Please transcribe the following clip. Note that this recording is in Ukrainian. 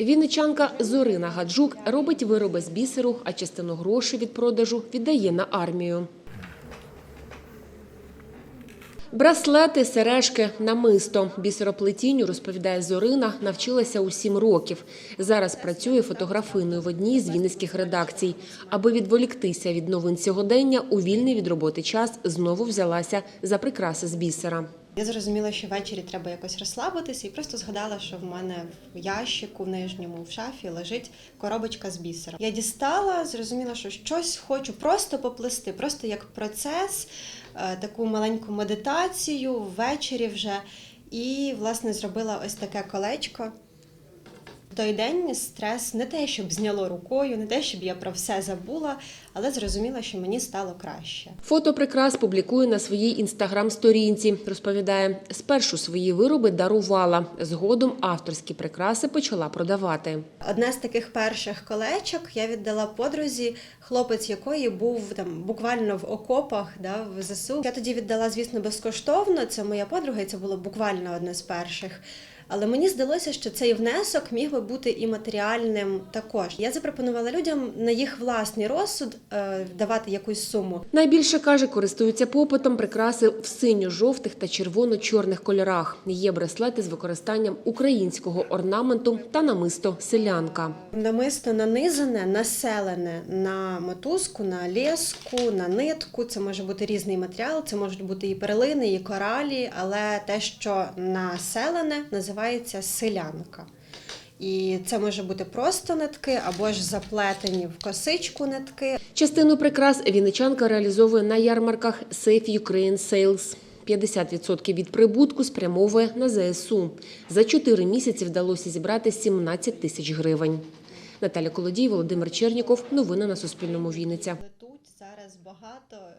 Вінничанка Зорина Гаджук робить вироби з бісеру, а частину грошей від продажу віддає на армію. Браслети, сережки, намисто. Бісероплетінню, розповідає Зорина, навчилася у сім років. Зараз працює фотографиною в одній з вінницьких редакцій. Аби відволіктися від новин сьогодення, у вільний від роботи час знову взялася за прикраси з бісера. Я зрозуміла, що ввечері треба якось розслабитися, і просто згадала, що в мене в ящику в нижньому в шафі лежить коробочка з бісером. Я дістала, зрозуміла, що щось хочу просто поплести, просто як процес, е, таку маленьку медитацію ввечері вже. І, власне, зробила ось таке колечко. Той день стрес не те, щоб зняло рукою, не те, щоб я про все забула, але зрозуміла, що мені стало краще. Фото прикрас публікує на своїй інстаграм-сторінці. Розповідає, спершу свої вироби дарувала. Згодом авторські прикраси почала продавати. Одне з таких перших колечок я віддала подрузі, хлопець якої був там буквально в окопах да, в ЗСУ. Я тоді віддала, звісно, безкоштовно. Це моя подруга, і це було буквально одне з перших. Але мені здалося, що цей внесок міг би бути і матеріальним також. Я запропонувала людям на їх власний розсуд е, давати якусь суму. Найбільше каже, користуються попитом прикраси в синьо-жовтих та червоно-чорних кольорах. Є браслети з використанням українського орнаменту та намисто селянка. Намисто нанизане, населене на мотузку, на леску, на нитку. Це може бути різний матеріал, це можуть бути і перлини, і коралі, але те, що населене, називається селянка. І це може бути просто нитки або ж заплетені в косичку нитки. Частину прикрас вінничанка реалізовує на ярмарках Safe Ukraine Sales. 50% від прибутку спрямовує на ЗСУ. За чотири місяці вдалося зібрати 17 тисяч гривень. Наталя Колодій, Володимир Черніков. Новини на Суспільному. Вінниця. Летуть зараз багато